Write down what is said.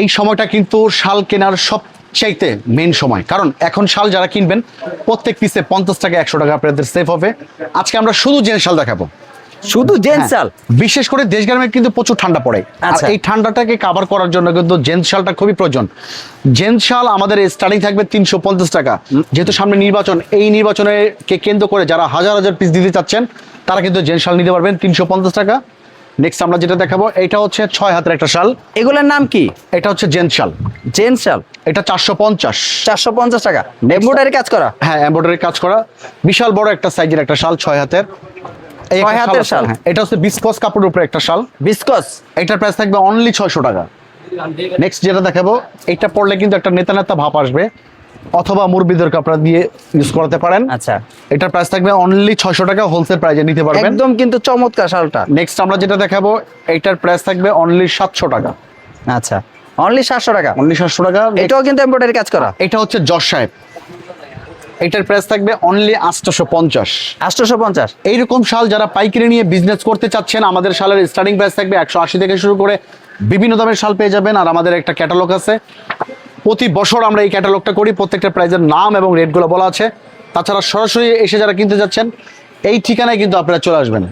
এই সময়টা কিন্তু শাল কেনার সবচাইতে মেন সময়। কারণ এখন শাল যারা কিনবেন প্রত্যেক পিসে পঞ্চাশ টাকা একশো টাকা আপনাদের সেফ হবে। আজকে আমরা শুধু জেন শাল দেখাবো। শুধু জেন্টস শাল? হ্যাঁ, বিশেষ করে দেশ গ্রামে কিন্তু প্রচুর ঠান্ডা পড়ে। আর আচ্ছা। এই ঠান্ডাটাকে কাভার করার জন্য কিন্তু জেন্স শালটা খুবই প্রয়োজন। জেন্স শাল আমাদের স্টার্টিং থাকবে তিনশো পঞ্চাশ টাকা। যেহেতু সামনে নির্বাচন এই নির্বাচনকে কেন্দ্র করে যারা হাজার হাজার পিস দিতে চাচ্ছেন তারা কিন্তু জেন্স শাল নিতে পারবেন তিনশো পঞ্চাশ টাকা। নেক্সট আমরা যেটা দেখাবো এটা হচ্ছে ছয় হাতের একটা শাল। এগুলোর নাম কি? এটা হচ্ছে জেন্স শাল। জেন্টস শাল? এটা চারশো পঞ্চাশ। চারশো পঞ্চাশ টাকা। এমব্রয়ডারি কাজ করা? হ্যাঁ এমব্রয়ডারি কাজ করা। বিশাল বড় একটা সাইজের একটা শাল ছয় হাতের। ছয় হাতের শাল? এটা হচ্ছে বিস্কস কাপড়ের উপরে একটা শাল। বিস্কস? এটার প্রাইস থাকবে অনলি ছয়শো টাকা। নেক্সট যেটা দেখাবো এটা পড়লে কিন্তু একটা নেতা নেতা ভাব আসবে। অথবা মুরবিদের কাপড়া দিয়ে ইউজ করতে পারেন। আচ্ছা। এটার প্রাইস থাকবে অনলি ছয়শো টাকা হোলসেল প্রাইজে নিতে পারবেন। একদম কিন্তু চমৎকার শালটা। নেক্সট আমরা যেটা দেখাবো এটার প্রাইস থাকবে অনলি সাতশো টাকা। আচ্ছা অনলি সাতশো টাকা? অনলি সাতশো টাকা। এটাও কিন্তু এমব্রয়ডারি কাজ করা। এটা হচ্ছে যশ সাহেব। এটার প্রাইস থাকবে অনলি আটশোশো পঞ্চাশ। আটশোশো পঞ্চাশ। এইরকম শাল যারা পাইকারি নিয়ে বিজনেস করতে চাচ্ছেন আমাদের শালের স্টার্টিং প্রাইস থাকবে একশো আশি থেকে শুরু করে বিভিন্ন দামের শাল পেয়ে যাবেন। আর আমাদের একটা ক্যাটালগ আছে। প্রতি বছর আমরা এই ক্যাটালগটা করি, প্রত্যেকটা প্রাইজের নাম এবং রেটগুলো বলা আছে। তাছাড়া সরাসরি এসে যারা কিনতে যাচ্ছেন, এই ঠিকানায় কিন্তু আপনারা চলে আসবেন।